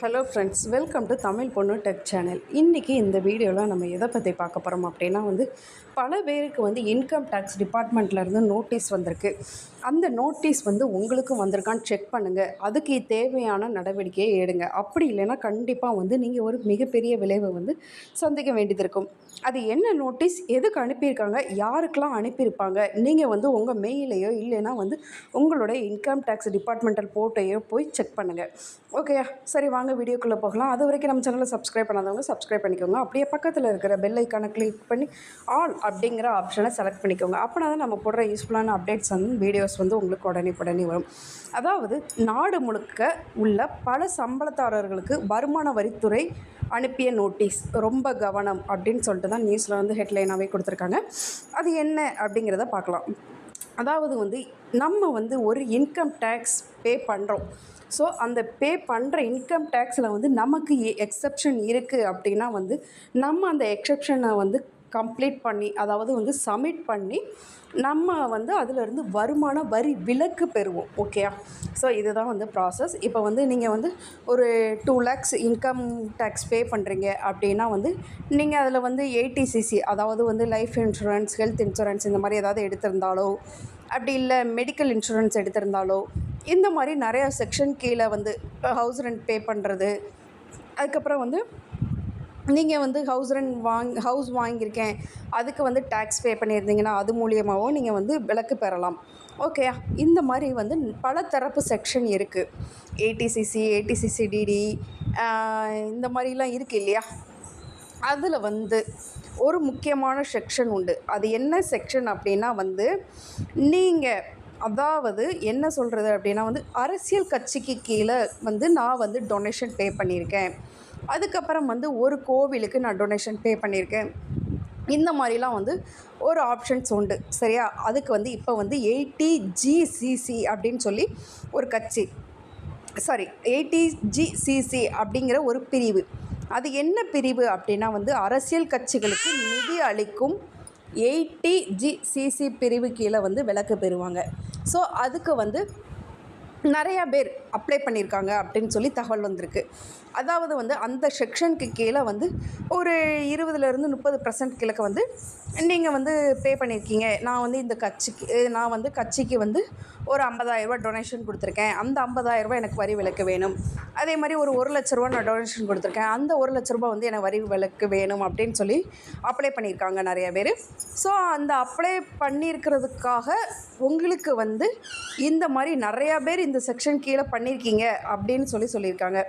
Hello friends welcome to Tamil Ponnu tech channel இன்றைக்கி இந்த வீடியோவில் நம்ம எதை பற்றி பார்க்க போகிறோம் அப்படின்னா வந்து பல பேருக்கு வந்து இன்கம் டேக்ஸ் டிபார்ட்மெண்ட்லேருந்து நோட்டீஸ் வந்திருக்கு. அந்த நோட்டீஸ் வந்து உங்களுக்கும் வந்திருக்கான்னு செக் பண்ணுங்கள் அதுக்கு தேவையான நடவடிக்கையை எடுங்க. அப்படி இல்லைன்னா கண்டிப்பாக வந்து நீங்கள் ஒரு மிகப்பெரிய விளைவை வந்து சந்திக்க வேண்டியது இருக்கும் அது என்ன நோட்டீஸ் எதுக்கு அனுப்பியிருக்காங்க? யாருக்கெல்லாம் அனுப்பியிருப்பாங்க? நீங்கள் வந்து உங்கள் மெயிலையோ இல்லைன்னா வந்து உங்களுடைய இன்கம் டேக்ஸ் டிபார்ட்மெண்டல் போட்டையோ போய் செக் பண்ணுங்கள் ஓகேயா சரி வாங்க. வீடியோக்குள்ளே போகலாம். அது வரைக்கும் நம்ம சேனலை சப்ஸ்கிரைப் பண்ணாதவங்க சப்ஸ்கிரைப் பண்ணிக்கோங்க. அப்படியே பக்கத்தில் இருக்கிற பெல் ஐக்கானை கிளிக் பண்ணி ஆல் அப்படிங்கிற ஆப்ஷனை செலக்ட் பண்ணிக்கோங்க. அப்போனா தான் நம்ம போடுற யூஸ்ஃபுல்லான அப்டேட்ஸ் வந்து வீடியோஸ் வந்து உங்களுக்கு உடனே உடனே வரும். அதாவது நாடு முழுக்க உள்ள பல சம்பளத்தாரர்களுக்கு வருமான வரித்துறை அனுப்பிய நோட்டீஸ் ரொம்ப கவனம் அப்படின்னு சொல்லிட்டு தான் நியூஸில் வந்து ஹெட்லைனாகவே கொடுத்துருக்காங்க. அது என்ன அப்படிங்கிறத பார்க்கலாம். அதாவது வந்து நம்ம வந்து ஒரு இன்கம் டேக்ஸ் பே பண்ணுறோம் ஸோ அந்த பே பண்ணுற இன்கம் டேக்ஸில் வந்து நமக்கு எக்ஸப்ஷன் இருக்குது அப்படின்னா வந்து நம்ம அந்த எக்ஸப்ஷனை வந்து கம்ப்ளீட் பண்ணி அதாவது வந்து சப்மிட் பண்ணி நம்ம வந்து அதிலிருந்து வருமான வரி விலக்கு பெறுவோம். ஓகேயா ஸோ இதுதான் வந்து ப்ராசஸ் இப்போ வந்து நீங்கள் வந்து ஒரு two lakhs income tax pay பண்ணுறீங்க அப்படின்னா வந்து நீங்கள் அதில் வந்து ஏடிசிசி அதாவது வந்து லைஃப் இன்சூரன்ஸ் ஹெல்த் இன்சூரன்ஸ் இந்த மாதிரி ஏதாவது எடுத்திருந்தாலோ அப்படி இல்லை மெடிக்கல் இன்சூரன்ஸ் எடுத்திருந்தாலோ இந்த மாதிரி நிறையா செக்ஷன் கீழே வந்து ஹவுஸ் ரெண்ட் பே பண்ணுறது அதுக்கப்புறம் வந்து நீங்கள் வந்து ஹவுஸ் ரெண்ட் வாங் ஹவுஸ் வாங்கியிருக்கேன். அதுக்கு வந்து டேக்ஸ் பே பண்ணியிருந்தீங்கன்னா அது மூலியமாகவும் நீங்கள் வந்து விலக்கு பெறலாம். ஓகேயா இந்த மாதிரி வந்து பல தரப்பு செக்ஷன் இருக்குது ஏடிசிசி ஏடிசிசி டிடி இந்த மாதிரிலாம் இருக்குது இல்லையா? அதில் வந்து ஒரு முக்கியமான செக்ஷன் உண்டு. அது என்ன செக்ஷன் அப்படின்னா வந்து நீங்கள் அதாவது என்ன சொல்கிறது அப்படின்னா வந்து அரசியல் கட்சிக்கு கீழே வந்து நான் வந்து டொனேஷன் பே பண்ணியிருக்கேன். அதுக்கப்புறம் வந்து ஒரு கோவிலுக்கு நான் டொனேஷன் பே பண்ணியிருக்கேன். இந்த மாதிரிலாம் வந்து ஒரு ஆப்ஷன்ஸ் உண்டு. சரியா? அதுக்கு வந்து இப்போ வந்து எயிட்டி ஜிசிசி அப்படின்னு சொல்லி ஒரு கட்சி. சாரி எயிட்டி ஜிசிசி அப்படிங்கிற ஒரு பிரிவு. அது என்ன பிரிவு அப்படின்னா வந்து அரசியல் கட்சிகளுக்கு நிதி அளிக்கும் எயிட்டி ஜிசிசி பிரிவு கீழே வந்து விலக்கு பெறுவாங்க. ஸோ அதுக்கு வந்து நிறையா பேர் அப்ளை பண்ணியிருக்காங்க அப்படின்னு சொல்லி தகவல் வந்திருக்கு. அதாவது வந்து அந்த செக்ஷனுக்கு கீழே வந்து ஒரு இருபதுலேருந்து முப்பது பர்சன்ட் கிழக்கு வந்து நீங்கள் வந்து பே பண்ணியிருக்கீங்க நான் வந்து இந்த கட்சிக்கு நான் வந்து கட்சிக்கு வந்து ஒரு ஐம்பதாயிரரூபா டொனேஷன் கொடுத்துருக்கேன். அந்த ஐம்பதாயிரரூபா எனக்கு வரி விலக்கு வேணும். அதே மாதிரி ஒரு ஒரு லட்ச ரூபா நான் டொனேஷன் கொடுத்துருக்கேன். அந்த ஒரு லட்ச ரூபா வந்து எனக்கு வரி விலக்கு வேணும் அப்படின்னு சொல்லி அப்ளை பண்ணியிருக்காங்க நிறைய பேர். ஸோ அந்த அப்ளை பண்ணியிருக்கிறதுக்காக உங்களுக்கு வந்து இந்த மாதிரி நிறையா பேர் இந்த செக்ஷன் கீழே பண்ணியிருக்கீங்க அப்படின்னு சொல்லி சொல்லியிருக்காங்க.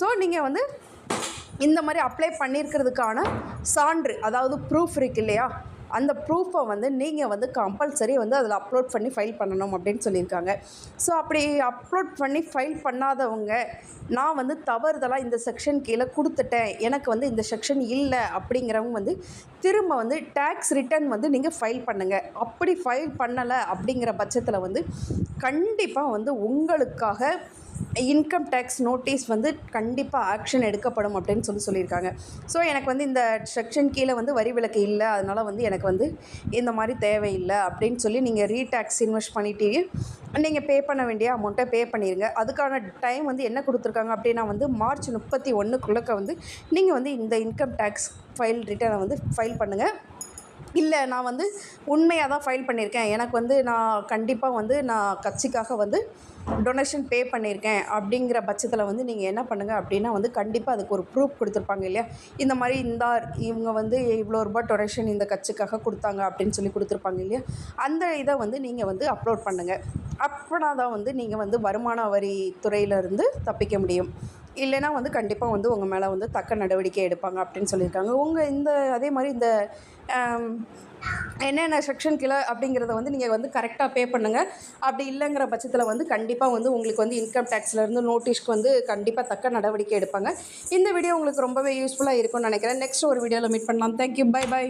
ஸோ நீங்கள் வந்து இந்த மாதிரி அப்ளை பண்ணியிருக்கிறதுக்கான சான்று அதாவது ப்ரூஃப் இருக்கு இல்லையா? அந்த ப்ரூஃபை வந்து நீங்கள் வந்து கம்பல்சரி வந்து அதில் அப்லோட் பண்ணி ஃபைல் பண்ணணும் அப்படின்னு சொல்லியிருக்காங்க. ஸோ அப்படி அப்லோட் பண்ணி ஃபைல் பண்ணாதவங்க நான் வந்து தவறுதலாக இந்த செக்ஷன் கீழே கொடுத்துட்டேன் எனக்கு வந்து இந்த செக்ஷன் இல்லை அப்படிங்கிறவங்க வந்து திரும்ப வந்து டேக்ஸ் ரிட்டர்ன் வந்து நீங்கள் ஃபைல் பண்ணுங்கள் அப்படி ஃபைல் பண்ணலை அப்படிங்கிற பட்சத்தில் வந்து கண்டிப்பாக வந்து உங்களுக்காக இன்கம் டேக்ஸ் நோட்டீஸ் வந்து கண்டிப்பாக ஆக்ஷன் எடுக்கப்படும் அப்படின்னு சொல்லி சொல்லியிருக்காங்க. ஸோ எனக்கு வந்து இந்த செக்ஷன் கீழே வந்து வரி விலக்கு இல்லை. அதனால் வந்து எனக்கு வந்து இந்த மாதிரி தேவையில்லை அப்படின்னு சொல்லி நீங்கள் ரீடாக்ஸ் இன்வெஸ்ட் பண்ணிட்டு நீங்கள் பே பண்ண வேண்டிய அமௌண்ட்டை பே பண்ணிடுங்க அதுக்கான டைம் வந்து என்ன கொடுத்துருக்காங்க அப்படின்னா வந்து மார்ச் முப்பத்தி ஒன்றுக்குள்ளக்க வந்து நீங்கள் வந்து இந்த இன்கம் டேக்ஸ் ஃபைல் ரிட்டர்னை வந்து ஃபைல் பண்ணுங்கள் இல்லை நான் வந்து உண்மையாக தான் ஃபைல் பண்ணியிருக்கேன் எனக்கு வந்து நான் கண்டிப்பாக வந்து நான் கட்சிக்காக வந்து டொனேஷன் பே பண்ணியிருக்கேன் அப்படிங்கிற பட்சத்தில் வந்து நீங்கள் என்ன பண்ணுங்கள் அப்படின்னா வந்து கண்டிப்பாக அதுக்கு ஒரு ப்ரூஃப் கொடுத்துருப்பாங்க இல்லையா? இந்த மாதிரி இந்த இவங்க வந்து இவ்வளோ ரூபாய் டொனேஷன் இந்த கட்சிக்காக கொடுத்தாங்க அப்படின்னு சொல்லி கொடுத்துருப்பாங்க இல்லையா? அந்த இதை வந்து நீங்கள் வந்து அப்லோட் பண்ணுங்கள் அப்படின்னா தான் வந்து நீங்கள் வந்து வருமான வரி துறையிலேருந்து தப்பிக்க முடியும். இல்லைனா வந்து கண்டிப்பாக வந்து உங்கள் மேலே வந்து தக்க நடவடிக்கை எடுப்பாங்க அப்படின்னு சொல்லியிருக்காங்க. உங்கள் இந்த அதே மாதிரி இந்த என்னென்ன செக்ஷன் கீழே அப்படிங்கிறத வந்து நீங்கள் வந்து கரெக்டாக பே பண்ணுங்கள் அப்படி இல்லைங்கிற பட்சத்தில் வந்து கண்டிப்பாக வந்து உங்களுக்கு வந்து இன்கம் டேக்ஸ்லேருந்து நோட்டீஸ்க்கு வந்து கண்டிப்பாக தக்க நடவடிக்கை எடுப்பாங்க. இந்த வீடியோ உங்களுக்கு ரொம்பவே யூஸ்ஃபுல்லாக இருக்கும்னு நினைக்கிறேன். நெக்ஸ்ட் ஒரு வீடியோவில் மீட் பண்ணலாம். Thank you bye by